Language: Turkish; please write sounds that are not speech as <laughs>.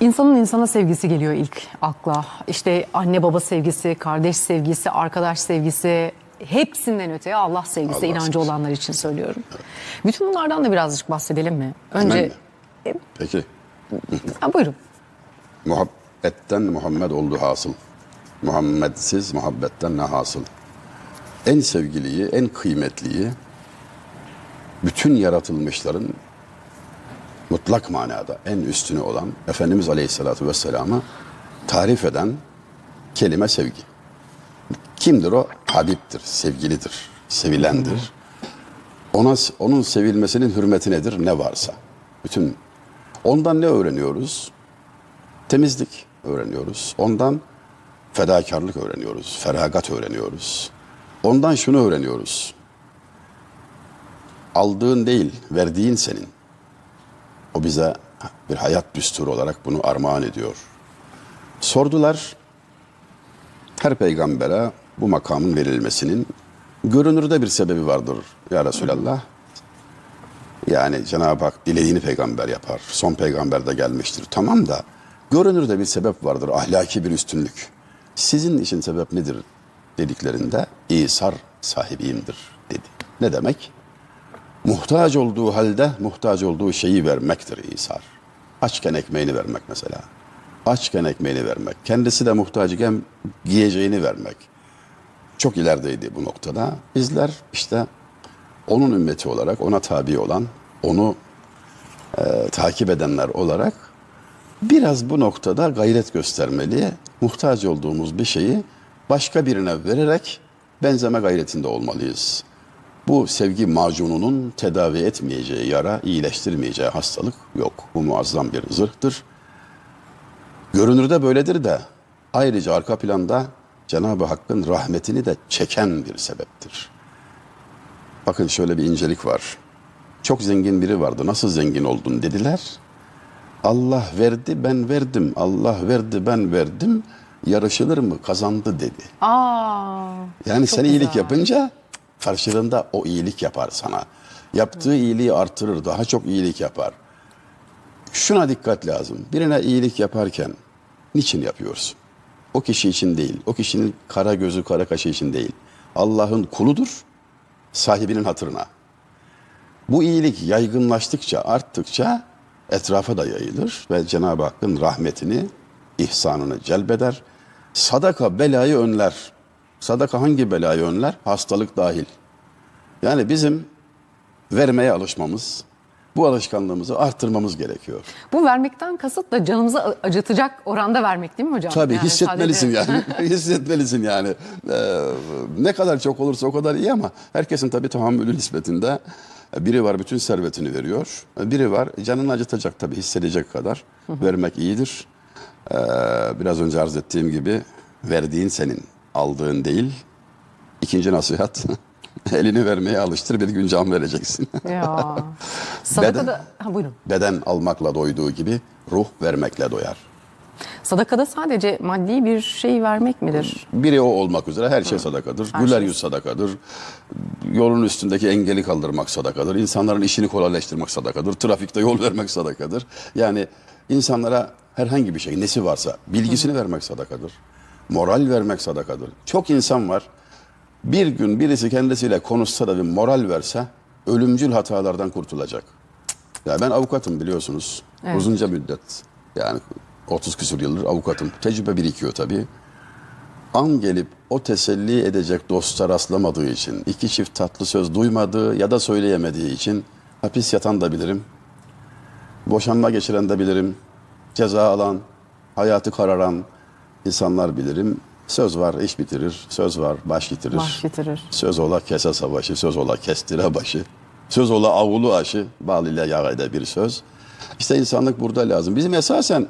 İnsanın insana sevgisi geliyor ilk akla. İşte anne baba sevgisi, kardeş sevgisi, arkadaş sevgisi, hepsinden öteye Allah sevgisi, Allah inancı sevgisi. olanlar için söylüyorum. Bütün bunlardan da birazcık bahsedelim mi? Önce mi? Peki. ha, buyurun. Muhabbetten Muhammed oldu hasıl. Muhammedsiz muhabbetten ne hasıl? En sevgiliyi, en kıymetliyi bütün yaratılmışların mutlak manada en üstünü olan Efendimiz Aleyhisselatü Vesselam'ı tarif eden kelime sevgi. Kimdir o? Habibdir, sevgilidir, sevilendir. Ona onun sevilmesinin hürmeti nedir? Ne varsa. Bütün ondan ne öğreniyoruz? Temizlik öğreniyoruz. Ondan fedakarlık öğreniyoruz. Feragat öğreniyoruz. Ondan şunu öğreniyoruz. Aldığın değil, verdiğin senin. O bize bir hayat düsturu olarak bunu armağan ediyor. Sordular, her peygambere bu makamın verilmesinin görünürde bir sebebi vardır ya Resulallah. Yani Cenab-ı Hak dilediğini peygamber yapar. Son peygamber de gelmiştir. Tamam da görünürde bir sebep vardır. Ahlaki bir üstünlük. Sizin için sebep nedir dediklerinde İsar sahibiyimdir dedi. Ne demek? Muhtaç olduğu halde muhtaç olduğu şeyi vermektir İsar. Açken ekmeğini vermek mesela. Açken ekmeğini vermek. Kendisi de muhtaç iken giyeceğini vermek. Çok ilerideydi bu noktada. Bizler işte onun ümmeti olarak, ona tabi olan, onu e, takip edenler olarak biraz bu noktada gayret göstermeli. Muhtaç olduğumuz bir şeyi başka birine vererek benzeme gayretinde olmalıyız. Bu sevgi macununun tedavi etmeyeceği yara, iyileştirmeyeceği hastalık yok. Bu muazzam bir zırhtır. Görünürde böyledir de ayrıca arka planda Cenab-ı Hakk'ın rahmetini de çeken bir sebeptir. Bakın şöyle bir incelik var. Çok zengin biri vardı. Nasıl zengin oldun dediler. Allah verdi ben verdim. Allah verdi ben verdim. Yarışılır mı kazandı dedi. Aa, Yani sen iyilik yapınca karşılığında o iyilik yapar sana. Yaptığı iyiliği artırır, daha çok iyilik yapar. Şuna dikkat lazım. Birine iyilik yaparken niçin yapıyorsun? O kişi için değil, o kişinin kara gözü, kara kaşı için değil. Allah'ın kuludur, sahibinin hatırına. Bu iyilik yaygınlaştıkça, arttıkça etrafa da yayılır ve Cenab-ı Hakk'ın rahmetini, ihsanını celbeder. Sadaka belayı önler. Sadaka hangi belayı önler? Hastalık dahil. Yani bizim vermeye alışmamız, bu alışkanlığımızı arttırmamız gerekiyor. Bu vermekten kasıt da canımızı acıtacak oranda vermek değil mi hocam? Tabii Yani hissetmelisin sadece- yani. <laughs> hissetmelisin yani. Ee, ne kadar çok olursa o kadar iyi ama herkesin tabii tahammülü nispetinde biri var bütün servetini veriyor. Biri var canını acıtacak tabii hissedecek kadar. Vermek iyidir. Ee, biraz önce arz ettiğim gibi verdiğin senin, aldığın değil. İkinci nasihat <laughs> elini vermeye alıştır bir gün can vereceksin. <laughs> Ya. Sadakada, ha, buyurun. Beden almakla doyduğu gibi ruh vermekle doyar. Sadakada sadece maddi bir şey vermek midir? Biri o olmak üzere her şey sadakadır. Her Güler şey. yüz sadakadır. Yolun üstündeki engeli kaldırmak sadakadır. İnsanların işini kolaylaştırmak sadakadır. Trafikte yol vermek sadakadır. Yani insanlara herhangi bir şey nesi varsa bilgisini vermek sadakadır. Moral vermek sadakadır. Çok insan var. Bir gün birisi kendisiyle konuşsa da bir moral verse ölümcül hatalardan kurtulacak. Ya ben avukatım biliyorsunuz. Evet. Uzunca müddet yani 30 küsur yıldır avukatım. Tecrübe birikiyor tabii. An gelip o teselli edecek dosta rastlamadığı için, iki çift tatlı söz duymadığı ya da söyleyemediği için hapis yatan da bilirim. Boşanma geçiren de bilirim. Ceza alan, hayatı kararan insanlar bilirim. Söz var iş bitirir, söz var baş getirir. Baş getirir. Söz ola kese savaşı, söz ola kestire başı. Söz ola avulu aşı, bal ile yağ bir söz. İşte insanlık burada lazım. Bizim esasen